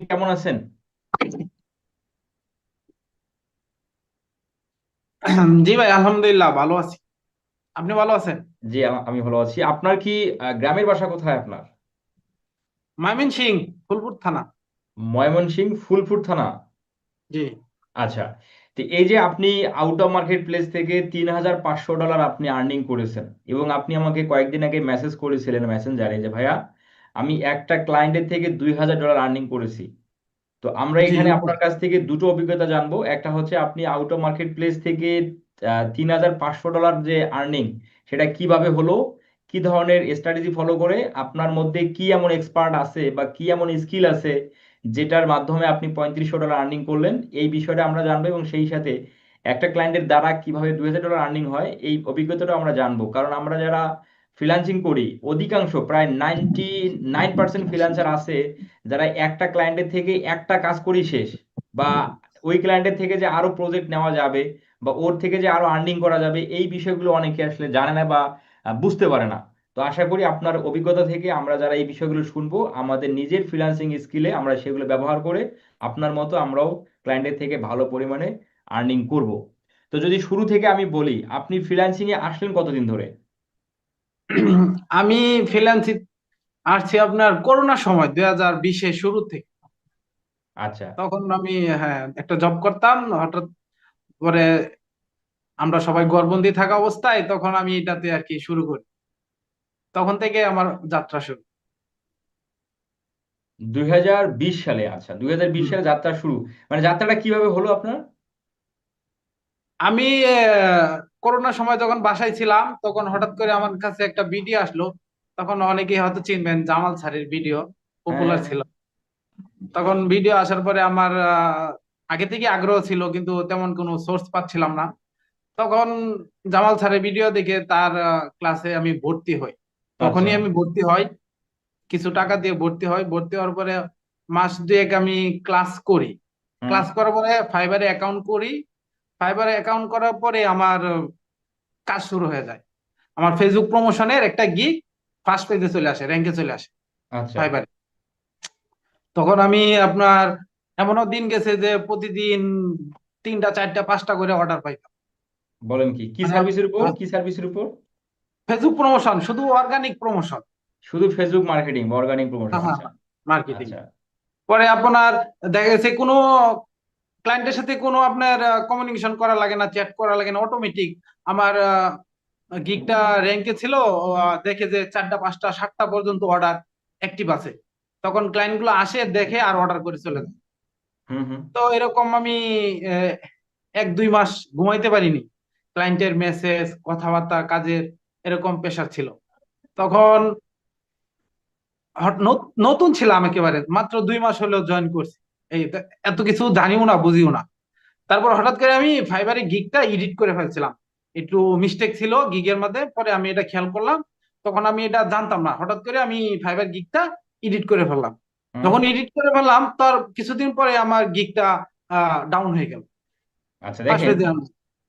কেমন আছেন? জি ভাই আলহামদুলিল্লাহ ভালো আছি। আপনি ভালো আছেন? জি আমি ভালো আছি। আপনার কি গ্রামের বাসা কোথায় আপনার? ময়মনসিং ফুলপুর থানা। ময়মনসিংহ ফুলপুর থানা? জি। আচ্ছা তো এই যে আপনি আউট অফ মার্কেট প্লেস থেকে তিন হাজার পাঁচশো ডলার আপনি আর্নিং করেছেন এবং আপনি আমাকে কয়েকদিন আগে মেসেজ করেছিলেন মেসেঞ্জারে যে ভাইয়া আমি একটা ক্লায়েন্টের থেকে দুই হাজার ডলার আর্নিং করেছি। তো আমরা এখানে আপনার কাছ থেকে দুটো অভিজ্ঞতা জানব। একটা হচ্ছে আপনি আউট অফ মার্কেট প্লেস থেকে তিন হাজার পাঁচশো ডলার যে আর্নিং সেটা কীভাবে হলো কি ধরনের স্ট্র্যাটেজি ফলো করে আপনার মধ্যে কি এমন এক্সপার্ট আছে বা কি এমন স্কিল আছে যেটার মাধ্যমে আপনি পঁয়ত্রিশশো ডলার আর্নিং করলেন এই বিষয়টা আমরা জানব এবং সেই সাথে একটা ক্লায়েন্টের দ্বারা কীভাবে দুই হাজার ডলার আর্নিং হয় এই অভিজ্ঞতাটা আমরা জানব। কারণ আমরা যারা ফ্রিল্যান্সিং করি, অধিকাংশ প্রায় নাইনটি নাইন পার্সেন্ট ফ্রিল্যান্সার আছে যারা একটা ক্লায়েন্টের থেকে একটা কাজ করি শেষ বা ওই ক্লায়েন্টের থেকে যে আরও প্রজেক্ট নেওয়া যাবে বা ওর থেকে যে আরও আর্নিং করা যাবে, এই বিষয়গুলো অনেকে আসলে জানে না বা বুঝতে পারে না। তো আশা করি আপনার অভিজ্ঞতা থেকে আমরা যারা এই বিষয়গুলো শুনব, আমাদের নিজের ফ্রিল্যান্সিং স্কিলে আমরা সেগুলো ব্যবহার করে আপনার মতো আমরাও ক্লায়েন্টের থেকে ভালো পরিমাণে আর্নিং করব। তো যদি শুরু থেকে আমি বলি, আপনি ফ্রিল্যান্সিং এ আসলেন কতদিন ধরে? আমি ফ্রিল্যান্সিং আসছি আপনার করোনার সময় দুই হাজার বিশের শুরু থেকে। আচ্ছা। তখন আমি হ্যাঁ একটা জব করতাম হঠাৎ পরে আমরা সবাই ঘরবন্দি থাকা অবস্থায় তখন আমি এটাতে আর কি শুরু করি। তখন থেকে আমার যাত্রা শুরু। দুই হাজার বিশ সালে আচ্ছা দুই হাজার বিশ সালে যাত্রা শুরু। মানে যাত্রাটা কীভাবে হলো আপনার? আমি করোনার সময় যখন বাসায় ছিলাম তখন হঠাৎ করে আমার কাছে একটা ভিডিও আসলো। তখন অনেকেই হয়তো চিনবেন জামাল স্যারের ভিডিও পপুলার হ্যাঁ। ছিল। তখন ভিডিও আসার পরে আমার আগে থেকে আগ্রহ ছিল কিন্তু তেমন কোনো সোর্স পাচ্ছিলাম না। তখন জামাল স্যারের ভিডিও দেখে তার ক্লাসে আমি ভর্তি হই। তখনই আচ্ছা। আমি ভর্তি হই। কিছু টাকা দিয়ে ভর্তি হই। ভর্তি হওয়ার পরে মাস দুয়েক আমি ক্লাস করি। ক্লাস করার পরে ফাইবারে অ্যাকাউন্ট করি। ফাইবারে অ্যাকাউন্ট করার পরে আমার কাজ শুরু হয়ে যায়। আমার ফেসবুক প্রমোশনের একটা গিগ ফার্স্ট পেজে চলে আসে র্যাঙ্কে চলে আসে আচ্ছা। ফাইবারে তখন আমি আপনার এমনও দিন গেছে যে প্রতিদিন তিনটা চারটা পাঁচটা করে অর্ডার পাইতাম। বলেন কি কি মানে সার্ভিসের উপর কি সার্ভিসের উপর? ফেসবুক প্রমোশন শুধু অর্গানিক প্রমোশন শুধু ফেসবুক মার্কেটিং অর্গানিক প্রমোশন হ্যাঁ আচ্ছা। মার্কেটিং আচ্ছা। পরে আপনার দেখা গেছে কোনো ক্লায়েন্টের সাথে কোনো আপনার কমিউনিকেশন করা লাগে না চ্যাট করা লাগে না অটোমেটিক আমার গিগটা র্যাঙ্কে ছিল দেখে যে চারটা পাঁচটা সাতটা পর্যন্ত অর্ডার অ্যাক্টিভ আছে। তখন ক্লায়েন্টগুলো আসে দেখে আর অর্ডার করে চলে যায়। তো এরকম আমি এক দুই মাস ঘুমাইতে পারিনি। ক্লায়েন্টের মেসেজ কথাবার্তা কাজের এরকম প্রেশার ছিল। তখন নতুন ছিলাম একেবারে মাত্র দুই মাস হলেও জয়েন করছি। এই এত কিছু জানিও না বুঝিও না। তারপর হঠাৎ করে আমি ফাইবারে গিগটা এডিট করে ফেলছিলাম। একটু মিস্টেক ছিল গিগের মধ্যে পরে আমি এটা খেয়াল করলাম। তখন আমি এটা জানতাম না। হঠাৎ করে আমি ফাইবার গিগটা এডিট করে ফেললাম। যখন এডিট করে ফেললাম তার কিছুদিন পরে আমার গিগটা ডাউন হয়ে গেল। আচ্ছা দেখেন।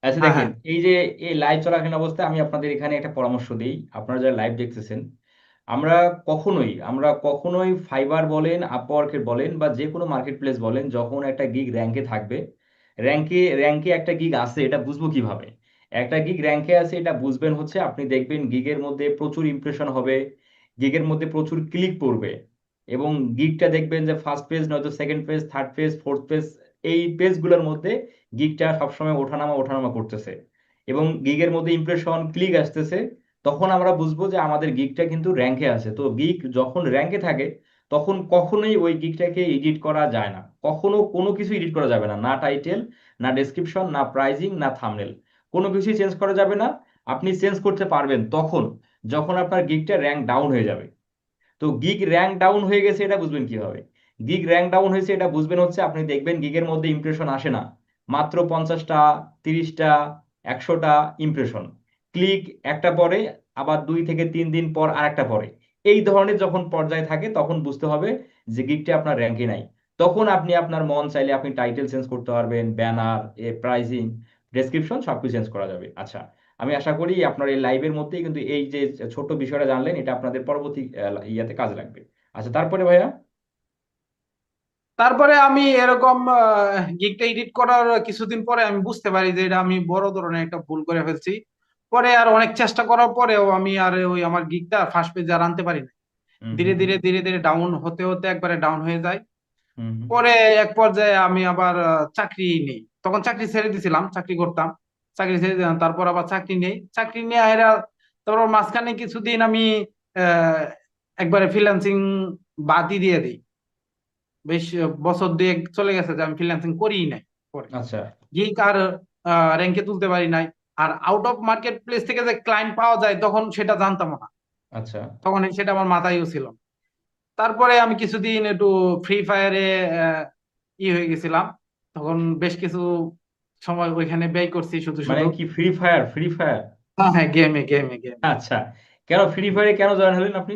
আচ্ছা হ্যাঁ দেখেন। হ্যাঁ এই যে এই লাইভ চলাকালীন অবস্থায় আমি আপনাদের এখানে একটা পরামর্শ দিই। আপনারা যারা লাইভ দেখতেছেন আমরা কখনোই আমরা কখনোই ফাইবার বলেন আপওয়ার্কের বলেন বা যে কোনো মার্কেট প্লেস বলেন, যখন একটা গিগ র্যাঙ্কে থাকবে র্যাঙ্কে র্যাঙ্কে একটা গিগ আছে, এটা বুঝব কীভাবে? একটা গিগ র্যাঙ্কে আছে, এটা বুঝবেন হচ্ছে, আপনি দেখবেন গিগের মধ্যে প্রচুর ইমপ্রেশন হবে গিগের মধ্যে প্রচুর ক্লিক পড়বে এবং গিগটা দেখবেন যে ফার্স্ট পেজ নয়তো second page third page fourth page এই পেজগুলোর মধ্যে গিগটা সবসময় ওঠানামা ওঠানামা করতেছে এবং গিগের মধ্যে ইমপ্রেশন ক্লিক আসতেছে তখন আমরা বুঝব যে আমাদের গিকটা কিন্তু র্যাঙ্কে আছে। তো গিগ যখন র্যাঙ্কে থাকে, তখন কখনোই ওই গিগটাকে এডিট করা যায় না। কখনো কোনো কিছু এডিট করা যাবে না। না টাইটেল না ডেসক্রিপশন না প্রাইজিং না থামনেল কোনো কিছুই চেঞ্জ করা যাবে না। আপনি চেঞ্জ করতে পারবেন তখন, যখন আপনার গিগটা র্যাঙ্ক ডাউন হয়ে যাবে। তো গিগ র্যাঙ্ক ডাউন হয়ে গেছে এটা বুঝবেন কীভাবে? গিগ র্যাঙ্ক ডাউন হয়েছে এটা বুঝবেন হচ্ছে আপনি দেখবেন গিগের মধ্যে ইমপ্রেশন আসে না। মাত্র পঞ্চাশটা, তিরিশটা, একশোটা ইমপ্রেশন ক্লিক একটা পরে আবার দুই থেকে তিন দিন পর আরেকটা পরে এই ধরনের যখন পর্যায়ে থাকে, তখন বুঝতে হবে যে গিগটা আপনার র্যাঙ্কে নাই। তখন আপনি আপনার মন চাইলে আপনি টাইটেল চেঞ্জ করতে পারবেন ব্যানার প্রাইজিং ডেসক্রিপশন সবকিছু চেঞ্জ করা যাবে। আচ্ছা আমি আশা করি আপনার এই লাইভের মধ্যেই কিন্তু এই যে ছোট বিষয়টা জানলেন, এটা আপনাদের পরবর্তী ইয়াতে কাজে লাগবে। আচ্ছা তারপরে ভাইয়া? তারপরে আমি এরকম গিগটা এডিট করার কিছুদিন পরে আমি বুঝতে পারি যে এটা আমি বড় ধরনের একটা ভুল করে ফেলছি। পরে আর অনেক চেষ্টা করার পরেও আমি আর ওই আমার গিগটা ফার্স্ট পেজে আর আনতে পারি না ধীরে ধীরে ধীরে ধীরে ডাউন হতে হতে একবারে ডাউন হয়ে যায়। পরে এক পর্যায়ে আমি আবার চাকরি নেই। তখন চাকরি ছেড়ে দিছিলাম চাকরি করতাম। চাকরি ছেড়ে দিলাম তারপর আবার চাকরি নেই। চাকরি নিয়ে এরা তারপর মাঝখানে কিছুদিন আমি আহ, একবারে ফ্রিল্যান্সিং বাদই দিয়ে দিই। বেশ বছর দুয়েক চলে গেছে যে আমি ফ্রিল্যান্সিং করিই নাই পরে। আচ্ছা। গিগ আর র্যাঙ্কে তুলতে পারি নাই। আর আউট অফ মার্কেট প্লেস থেকে যে ক্লায়েন্ট পাওয়া যায় তখন সেটা জানতাম না। আচ্ছা। তখন সেটা আমার মাথায়ও ছিল তারপরে আমি কিছুদিন একটু ফ্রি ফায়ারে ই হয়ে গেছিলাম। তখন বেশ কিছু সময় ওইখানে ব্যয় করছি শুধু মানে কি ফ্রি ফায়ার ফ্রি ফায়ার হ্যাঁ গেমে গেমে গেমে আচ্ছা। কেন ফ্রি ফায়ারে কেন জয়েন হলেন আপনি?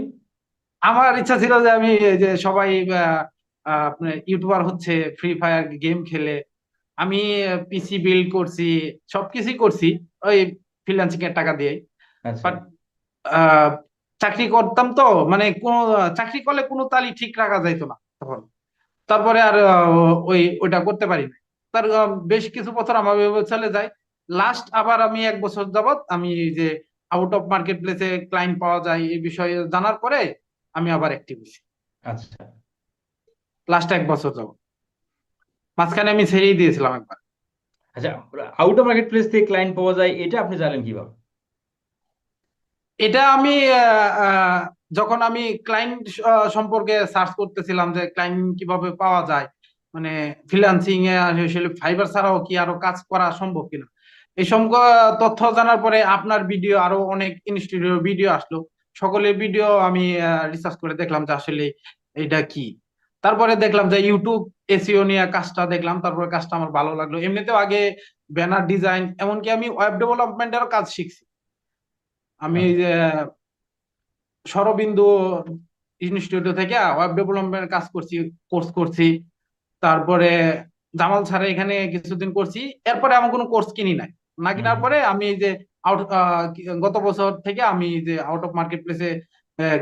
আমার ইচ্ছা ছিল যে আমি যে সবাই ইউটিউবার হচ্ছে ফ্রি ফায়ার গেম খেলে। আমি পিসি বিল্ড করছি সবকিছুই করছি। ওই ফ্রিল্যান্সিং এর টাকা দিয়ে আচ্ছা। বাট চাকরি করতাম তো মানে কোন চাকরি করলে কোনো তালি ঠিক রাখা যাইতো না তখন। তারপরে আর ওই ওইটা করতে পারি না তার বেশ কিছু বছর আমার চলে যায়। লাস্ট আবার আমি এক বছর যাবত আমি যে আউট অফ মার্কেট প্লেসে ক্লায়েন্ট পাওয়া যায় এই বিষয়ে জানার পরে আমি আবার অ্যাক্টিভ হয়েছি। আচ্ছা। লাস্ট এক বছর যাবত মাঝখানে আমি ছেড়েই দিয়েছিলাম একবার। আচ্ছা আউট অফ মার্কেট প্লেস থেকে ক্লায়েন্ট পাওয়া যায়, এটা আপনি জানেন কীভাবে? এটা আমি যখন আমি ক্লায়েন্ট সম্পর্কে সার্চ করতেছিলাম যে ক্লায়েন্ট কীভাবে পাওয়া যায় মানে ফ্রিল্যান্সিং এ ফাইবার ছাড়াও কি আরও কাজ করা সম্ভব কিনা? এই তথ্য জানার পরে আপনার ভিডিও আরও অনেক ইনস্টিটিউটের ভিডিও আসলো। সকলের ভিডিও আমি রিসার্চ করে দেখলাম যে আসলে এটা কি। তারপরে দেখলাম যে ইউটিউব এসিও নিয়ে কাজটা দেখলাম তারপরে কাজটা আমার ভালো লাগল। এমনিতেও আগে ব্যানার ডিজাইন এমনকি আমি ওয়েব ডেভেলপমেন্টেরও কাজ শিখছি। আমি যে সরবিন্দু ইনস্টিটিউট থেকে ওয়েব ডেভেলপমেন্ট কাজ করছি কোর্স করছি। তারপরে জামাল স্যার এখানে কিছুদিন করছি। এরপরে আমার কোনো কোর্স কিনি নাই। না কেনার পরে আমি যে আউট গত বছর থেকে আমি যে আউট অফ মার্কেট প্লেসে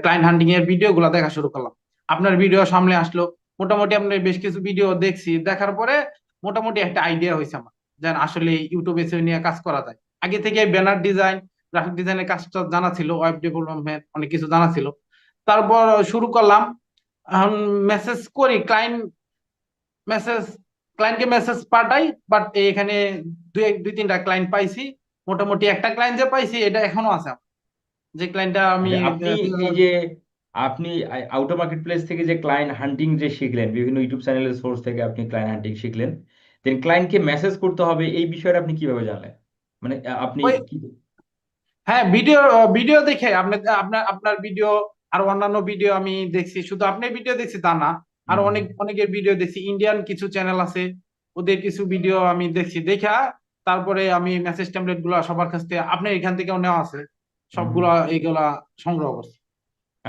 ক্লায়েন্ট হান্টিং এর ভিডিও গুলা দেখা শুরু করলাম। আপনার ভিডিও সামনে আসলো মোটামুটি আপনার বেশ কিছু ভিডিও দেখছি দেখার পরে মোটামুটি একটা আইডিয়া হয়েছে আমার যে আসলে ইউটিউবে নিয়ে কাজ করা যায় আগে থেকে ব্যানার ডিজাইন গ্রাফিক ডিজাইনের কাজটা জানা ছিল ওয়েব ডেভেলপমেন্ট অনেক কিছু জানা ছিল তারপর শুরু করলাম এখন মেসেজ করি ক্লায়েন্ট মেসেজ ক্লায়েন্টকে মেসেজ পাঠাই বাট এখানে দুই এক- দুই তিনটা ক্লায়েন্ট পাইছি মোটামুটি একটা ক্লায়েন্ট যে পাইছি এটা এখনও আছে। যে ক্লায়েন্টটা আমি আপনি এই যে আপনি আউট অফ মার্কেট প্লেস থেকে যে ক্লায়েন্ট হান্টিং যে শিখলেন বিভিন্ন ইউটিউব চ্যানেলের সোর্স থেকে আপনি ক্লায়েন্ট হান্টিং শিখলেন দেন ক্লায়েন্টকে মেসেজ করতে হবে এই বিষয়টা আপনি কীভাবে জানলেন? মানে আপনি হ্যাঁ ভিডিও ভিডিও দেখে আপনার আপনার আপনার ভিডিও আর অন্যান্য ভিডিও আমি দেখছি শুধু আপনার ভিডিও দেখছি তা না আর অনেক অনেকের ভিডিও দেখছি ইন্ডিয়ান কিছু চ্যানেল আছে ওদের কিছু ভিডিও আমি দেখছি দেখা তারপরে আমি মেসেজ টেমপ্লেটগুলা সবার কাছ থেকে আপনার এখান থেকেও নেওয়া আছে সবগুলা এইগুলা সংগ্রহ করছি।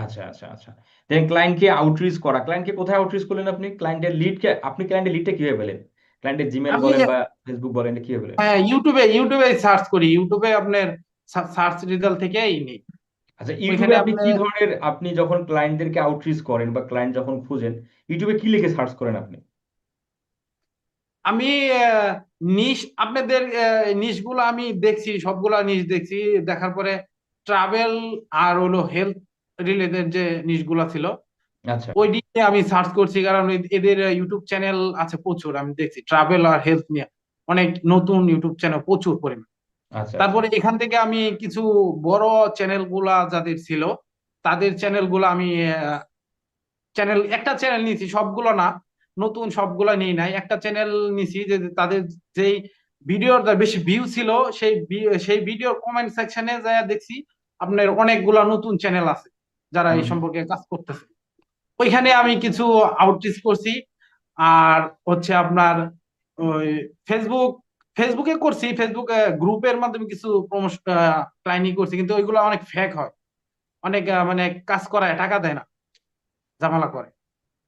আচ্ছা আচ্ছা আচ্ছা। দেন ক্লায়েন্টকে আউটরিচ করা। ক্লায়েন্টকে কোথায় আউটরিচ করলেন আপনি? ক্লায়েন্টের লিডকে আপনি ক্লায়েন্টের লিডটা কীভাবে পেলেন? ক্লায়েন্টের জিমেল আমি- বলেন বা ফেসবুক বলেন এটা কীভাবে পেলেন? হ্যাঁ ইউটিউবে ইউটিউবে সার্চ করি। ইউটিউবে আপনার সার্চ রেজাল্ট থেকেই নেই। আচ্ছা ওইখানে ইউটিউবে আপনি কি আপনার- ধরনের আপনি যখন ক্লায়েন্টদেরকে আউটরিচ করেন বা ক্লায়েন্ট যখন খুঁজেন ইউটিউবে কি লিখে সার্চ করেন আপনি? আমি নিশ আপনাদের নিশগুলো আমি দেখছি সবগুলা নিশ দেখছি। দেখার পরে ট্রাভেল আর হলো হেলথ রিলেটেড যে নিশগুলা ছিল আচ্ছা। ওই দিকে আমি সার্চ করছি কারণ এদের ইউটিউব চ্যানেল আছে প্রচুর আমি দেখছি। ট্রাভেল আর হেলথ নিয়ে অনেক নতুন ইউটিউব চ্যানেল প্রচুর পরিমাণ। আচ্ছা। তারপরে এখান থেকে আমি কিছু বড় চ্যানেলগুলা যাদের ছিল তাদের চ্যানেলগুলো আমি চ্যানেল একটা চ্যানেল নিয়েছি সবগুলো না নতুন সবগুলো নিই নাই। একটা চ্যানেল নিয়েছি যে তাদের যেই ভিডিওর বেশি ভিউ ছিল সেই সেই ভিডিওর কমেন্ট সেকশনে যায় দেখছি আপনার অনেকগুলা নতুন চ্যানেল আছে। যারা এই সম্পর্কে কাজ করতেছে। ওইখানে আমি কিছু আউটরিচ করছি। আর হচ্ছে আপনার ওই ফেসবুক ফেসবুকে করছি ফেসবুক গ্রুপের মাধ্যমে কিছু প্রমোশন ক্লাইনিং করছি। কিন্তু ওইগুলো অনেক ফেক হয়। অনেক মানে কাজ করায় টাকা দেয় না। ঝামেলা করে।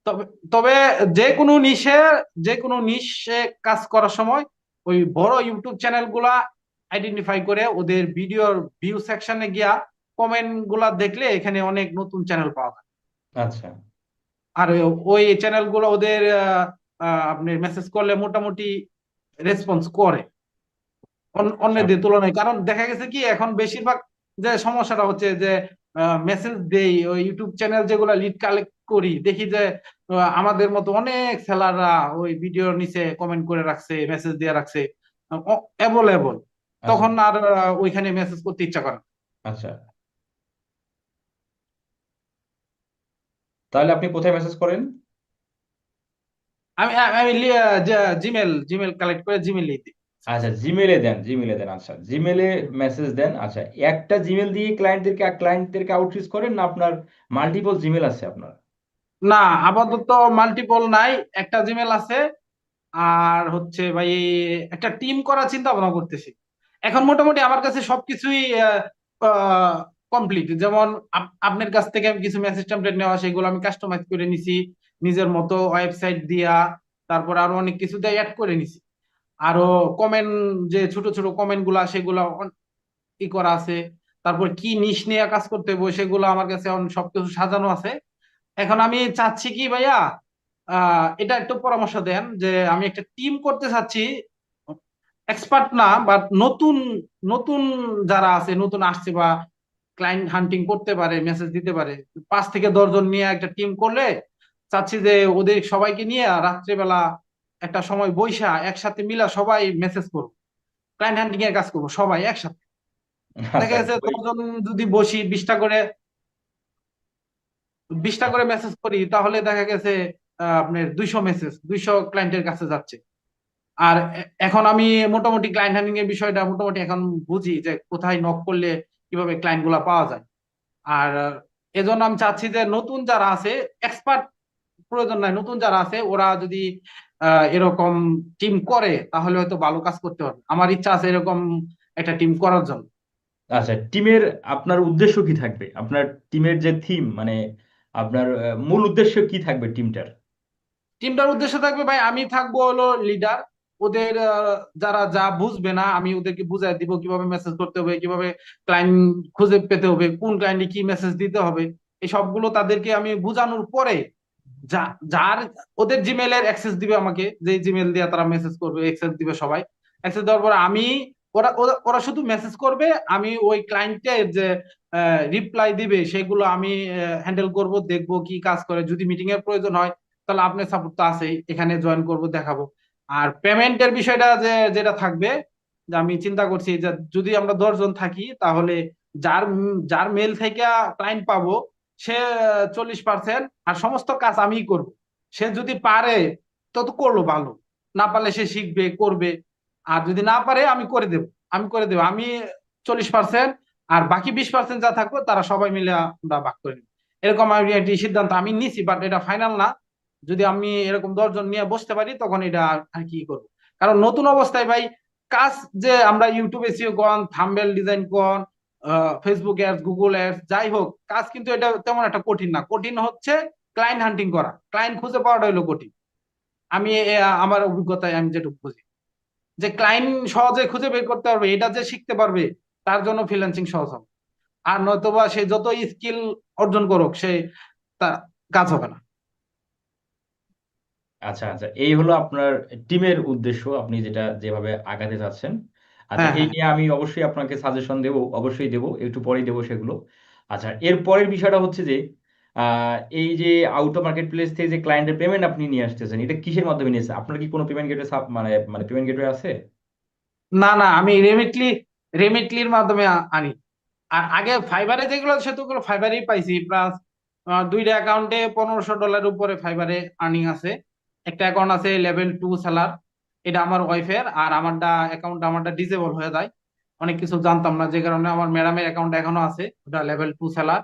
তবে তবে যে কোনো নিশে যে কোনো নিশে কাজ করার সময় ওই বড় ইউটিউব চ্যানেলগুলা আইডেন্টিফাই করে ওদের ভিডিওর ভিউ সেকশনে গিয়া কমেন্টগুলা দেখলে এখানে অনেক নতুন চ্যানেল পাওয়া যায়। আচ্ছা। আর ওই চ্যানেলগুলো ওদের আপনি মেসেজ করলে মোটামুটি রেসপন্স করে। আচ্ছা অন্যদের তুলনায়। কারণ দেখা গেছে কি এখন বেশিরভাগ যে সমস্যাটা হচ্ছে যে মেসেজ দেই ওই ইউটিউব চ্যানেল যেগুলো লিড কালেক্ট করি দেখি যে আমাদের মতো অনেক সেলাররা ওই ভিডিওর নিচে কমেন্ট করে রাখছে মেসেজ দিয়ে রাখছে অ্যাভেলেবল আচ্ছা। তখন আর ওইখানে মেসেজ করতে ইচ্ছা করে আচ্ছা। তাহলে আপনি কোথায় মেসেজ করেন? আমি আমি জিমেল জিমেল কালেক্ট করে জিমেল দিই। আচ্ছা জিমেলে দেন জিমেলে দেন আচ্ছা। জিমেলে মেসেজ দেন আচ্ছা। একটা জিমেল দিয়ে ক্লায়েন্টদেরকে ক্লায়েন্টদেরকে আউটরিচ করেন না আপনার মাল্টিপল জিমেল আছে আপনার? না আপাতত মাল্টিপল নাই একটা জিমেল আছে। আর হচ্ছে ভাই একটা টিম করার চিন্তা ভাবনা করতেছি। এখন মোটামুটি আমার কাছে সবকিছুই কমপ্লিট যেমন আপ- আপনার কাছ থেকে আমি কিছু মেসেজ টেমপ্লেট নেওয়া, সেগুলো আমি কাস্টমাইজ করে নিছি, নিজের মতো ওয়েবসাইট দিয়া, তারপর আরও অনেক কিছু দিয়ে অ্যাড করে নিছি। আরও কমেন্ট যে ছোট ছোট কমেন্টগুলা, সেগুলো ই করা আছে। তারপর কি নিশ নিয়ে কাজ করতে হবে সেগুলো আমার কাছে এখন সবকিছু সাজানো আছে। এখন আমি চাচ্ছি কি ভাইয়া এটা একটু পরামর্শ দেন, যে আমি একটা টিম করতে চাচ্ছি এক্সপার্ট না বাট নতুন নতুন যারা আছে, নতুন আসছে বা ক্লায়েন্ট হান্টিং করতে পারে মেসেজ দিতে পারে। পাঁচ থেকে দশজন নিয়ে একটা টিম করলে চাচ্ছি যে ওদের সবাইকে নিয়ে রাত্রেবেলা একটা সময় বৈশা একসাথে মিলা সবাই মেসেজ করব। ক্লায়েন্ট হান্টিং এর কাজ করব সবাই একসাথে। দেখা আচ্ছা গেছে ওই দশজন যদি বসি বিশটা করে বিশটা করে মেসেজ করি তাহলে দেখা গেছে আপনার দুইশো মেসেজ দুইশো ক্লায়েন্টের কাছে যাচ্ছে। আর এখন আমি মোটামুটি ক্লায়েন্ট হ্যান্ডলিং এর বিষয়টা মোটামুটি এখন বুঝি যে কোথায় নক করলে কীভাবে ক্লায়েন্টগুলা পাওয়া যায়। আর এজন্য আমি চাচ্ছি যে নতুন যারা আছে এক্সপার্ট প্রয়োজন নাই নতুন যারা আছে ওরা যদি এরকম টিম করে তাহলে হয়তো ভালো কাজ করতে পারবে। আমার ইচ্ছা আছে এরকম একটা টিম করার জন্য। আচ্ছা টিমের আপনার উদ্দেশ্য কি থাকবে? আপনার টিমের যে থিম মানে আপনার মূল উদ্দেশ্য কি থাকবে টিমটার টিমটার উদ্দেশ্য থাকবে ভাই আমি থাকব হলো লিডার ওদের যারা যা বুঝবে না, আমি ওদেরকে বুঝাই দিব কীভাবে মেসেজ করতে হবে, কীভাবে ক্লায়েন্ট খুঁজে পেতে হবে, কোন ক্লায়েন্টে কি মেসেজ দিতে হবে। এই সবগুলো তাদেরকে আমি বুঝানোর পরে যা, যার, ওদের জিমেলের অ্যাক্সেস দিবে আমাকে যে জিমেল দিয়ে তারা মেসেজ করবে অ্যাক্সেস দিবে সবাই। অ্যাক্সেস দেওয়ার পর আমি, ওরা ওরা ওরা শুধু মেসেজ করবে, আমি ওই ক্লায়েন্টের যে রিপ্লাই দিবে, সেগুলো আমি হ্যান্ডেল করব, দেখব কি কাজ করে। যদি মিটিং এর প্রয়োজন হয়, তাহলে আপনার সাপোর্ট তো আছেই, এখানে জয়েন করব, দেখাবো। আর পেমেন্টের বিষয়টা যে, যেটা থাকবে, যে আমি চিন্তা করছি যে যদি আমরা দশজন থাকি, তাহলে যার যার মেল থেকে ক্লায়েন্ট পাবো, সে চল্লিশ পার্সেন্ট আর সমস্ত কাজ আমিই করব। সে যদি পারে তত করল ভালো। না পারলে সে শিখবে, করবে। আর যদি না পারে, আমি করে দেব, আমি করে দেব। আমি চল্লিশ পার্সেন্ট আর বাকি বিশ পার্সেন্ট যা থাকবে, তারা সবাই মিলে আমরা ভাগ করে নেব। এরকম আমি একটি সিদ্ধান্ত আমি নিছি বাট এটা ফাইনাল না। যদি আমি এরকম দশজন নিয়ে বসতে পারি, তখন এটা আর কি করব? কারণ নতুন অবস্থায় ভাই, কাজ যে আমরা ইউটিউবে এসিও কন থাম্বনেল ডিজাইন কন ফেসবুক অ্যাডস গুগল অ্যাডস যাই হোক, কাজ কিন্তু এটা তেমন একটা কঠিন না। কঠিন হচ্ছে ক্লায়েন্ট হান্টিং করা। ক্লায়েন্ট খুঁজে পাওয়াটা হলো কঠিন। আমি আমার অভিজ্ঞতায় আমি যেটুকু বুঝি। যে ক্লায়েন্ট সহজে খুঁজে বের করতে পারবে, এটা যে শিখতে পারবে, তার জন্য ফ্রিল্যান্সিং সহজ হবে। আর নয়তোবা সে যত স্কিল অর্জন করুক, সে তা কাজ হবে না। আচ্ছা আচ্ছা। এই হলো আপনার টিমের উদ্দেশ্য আপনি যেটা যেভাবে আগাতে চাচ্ছেন আচ্ছা হ্যাঁ এই হ্যাঁ। নিয়ে আমি অবশ্যই আপনাকে সাজেশন দেব অবশ্যই দেব একটু পরেই দেবো সেগুলো। আচ্ছা এর পরের বিষয়টা হচ্ছে যে এই যে আউট অফ মার্কেট প্লেস থেকে যে ক্লায়েন্টের পেমেন্ট আপনি নিয়ে আসতেছেন এটা কিসের মাধ্যমে নিয়েছেন আপনার কি কোনো পেমেন্ট গেটওয়ে মানে মানে পেমেন্ট গেটওয়ে আছে? না না আমি রেমিটলি রেমিটলির মাধ্যমে আ- আনি। আর আগে ফাইবারে যেগুলো সেগুলো ফাইবারেই পাইছি। প্লাস দুইটা অ্যাকাউন্টে পনেরোশো ডলার উপরে ফাইবারে আর্নিং আছে। একটা অ্যাকাউন্ট আছে লেভেল টু সেলার এটা আমার ওয়াইফের আর আমারটা অ্যাকাউন্ট আমারটা ডিসেবল হয়ে যায়। অনেক কিছু জানতাম না, যে কারণে আমার ম্যাডামের অ্যাকাউন্ট এখনও আছে, ওটা লেভেল টু সেলার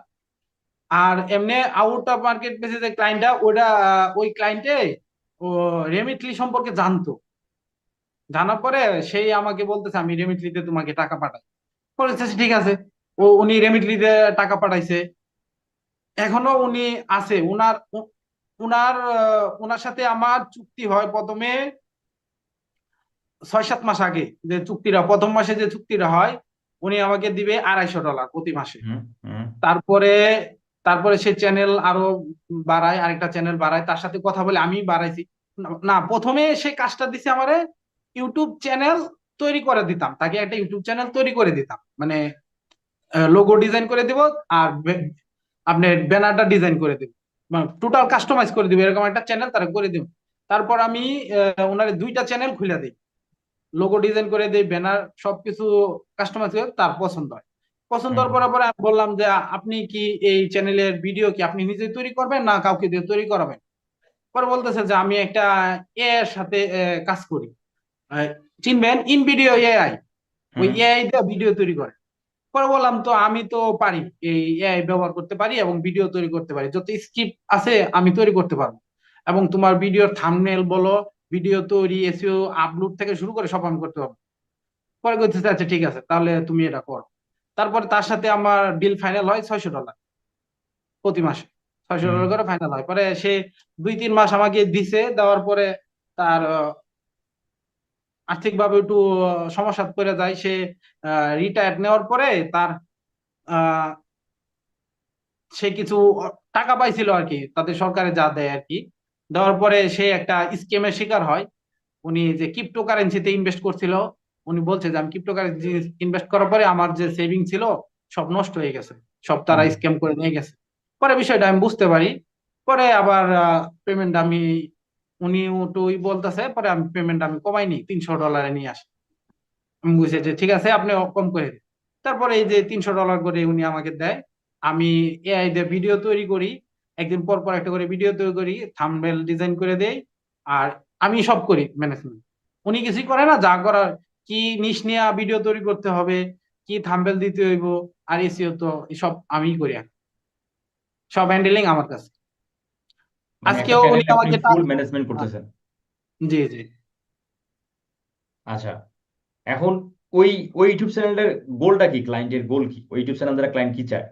আর এমনি আউট অফ মার্কেট প্লেসে যে ক্লায়েন্টটা ওটা ওই ক্লায়েন্টে ও রেমিটলি সম্পর্কে জানতো। জানার পরে সেই আমাকে বলতেছে, আমি রেমিটলিতে তোমাকে টাকা পাঠাই। বলেছে ঠিক আছে। ও, উনি রেমিটলিতে টাকা পাঠাইছে। এখনও উনি আছে, উনার আহ, উনার সাথে আমার চুক্তি হয় প্রথমে ছয় সাত মাস আগে যে চুক্তিটা প্রথম মাসে যে চুক্তিটা হয় উনি আমাকে দিবে আড়াইশো ডলার প্রতি মাসে। তারপরে তারপরে সে চ্যানেল আরও বাড়ায় আরেকটা চ্যানেল বাড়ায় তার সাথে কথা বলে আমি বাড়াইছি। না- প্রথমে সে কাজটা দিছে আমারে ইউটিউব চ্যানেল তৈরি করে দিতাম তাকে একটা ইউটিউব চ্যানেল তৈরি করে দিতাম। মানে লোগো ডিজাইন করে দিব আর আপনার ব্যানারটা ডিজাইন করে দিব। টোটাল কাস্টমাইজ করে দিব এরকম একটা চ্যানেল তারা করে দিব। তারপর আমি ওনারে দুইটা চ্যানেল খুলে দিই। লোগো ডিজাইন করে দিই ব্যানার সবকিছু কাস্টমাইজ করে তার পছন্দ হয়। পছন্দ হওয়ার পরে পরে আমি বললাম যে আপনি কি এই চ্যানেলের ভিডিও কি আপনি নিজেই তৈরি করবেন না কাউকে দিয়ে তৈরি করাবেন? পরে বলতেছে যে আমি একটা এ এর সাথে কাজ করি। চিনবেন ইন ভিডিও এআই ওই। এআই দিয়ে ভিডিও তৈরি করে। পরে বললাম তো আমি তো পারি এই এআই ব্যবহার করতে পারি এবং ভিডিও তৈরি করতে পারি। যত স্ক্রিপ্ট আছে আমি তৈরি করতে পারব। এবং তোমার ভিডিওর থাম্বনেল বলো ভিডিও তৈরি এসইও আপলোড থেকে শুরু করে সব আমি করতে পারব। পরে কইতেছে আচ্ছা ঠিক আছে তাহলে তুমি এটা করো। তারপরে তার সাথে আমার ডিল ফাইনাল হয় ছয়শো ডলার প্রতি মাসে। ছয়শো। ডলার করে ফাইনাল হয়। পরে সে দুই তিন মাস আমাকে দিছে দেওয়ার পরে তার আর্থিকভাবে একটু সমস্যা পড়ে যায় সে রিটায়ার নেওয়ার পরে তার সে কিছু টাকা পাইছিল আর কি তাদের সরকারে যা দেয় আর কি। দেওয়ার পরে সে একটা স্কেমের শিকার হয়। উনি যে ক্রিপ্টো কারেন্সিতে ইনভেস্ট করছিল উনি বলছে যে আমি ক্রিপ্টো কারেন্সি ইনভেস্ট করার পরে আমার যে সেভিং ছিল সব নষ্ট হয়ে গেছে। সব তারা। স্ক্যাম করে নিয়ে গেছে। পরে বিষয়টা আমি বুঝতে পারি। পরে আবার পেমেন্ট আমি উনি ওই বলতেছে, পরে আমি পেমেন্ট আমি কমাইনি, তিনশো ডলারে নিয়ে আসি। আমি বুঝছি যে, ঠিক আছে, আপনি কম করে দিন। তারপরে এই যে তিনশো ডলার করে উনি আমাকে দেয়। আমি এআই দিয়ে ভিডিও তৈরি করি, একদিন পর পর একটা করে ভিডিও তৈরি করি থাম্বনেল ডিজাইন করে দেই, আর আমি সব করি ম্যানেজমেন্ট উনি কিছুই করে না, যা করার, কি নিশ নিয়ে ভিডিও তৈরি করতে হবে, কি থাম্বনেল দিতে হইব, আর এসিও তো সব আমিই করি। সব হ্যান্ডেলিং আমার কাছে। আজকেও উনি আমাকে ফুল ম্যানেজমেন্ট করতেছেন জি জি। আচ্ছা এখন ওই ওই ইউটিউব চ্যানেলের গোলটা কি? ক্লায়েন্টের গোল কি? ওই ইউটিউব চ্যানেল দ্বারা ক্লায়েন্ট কি চায়?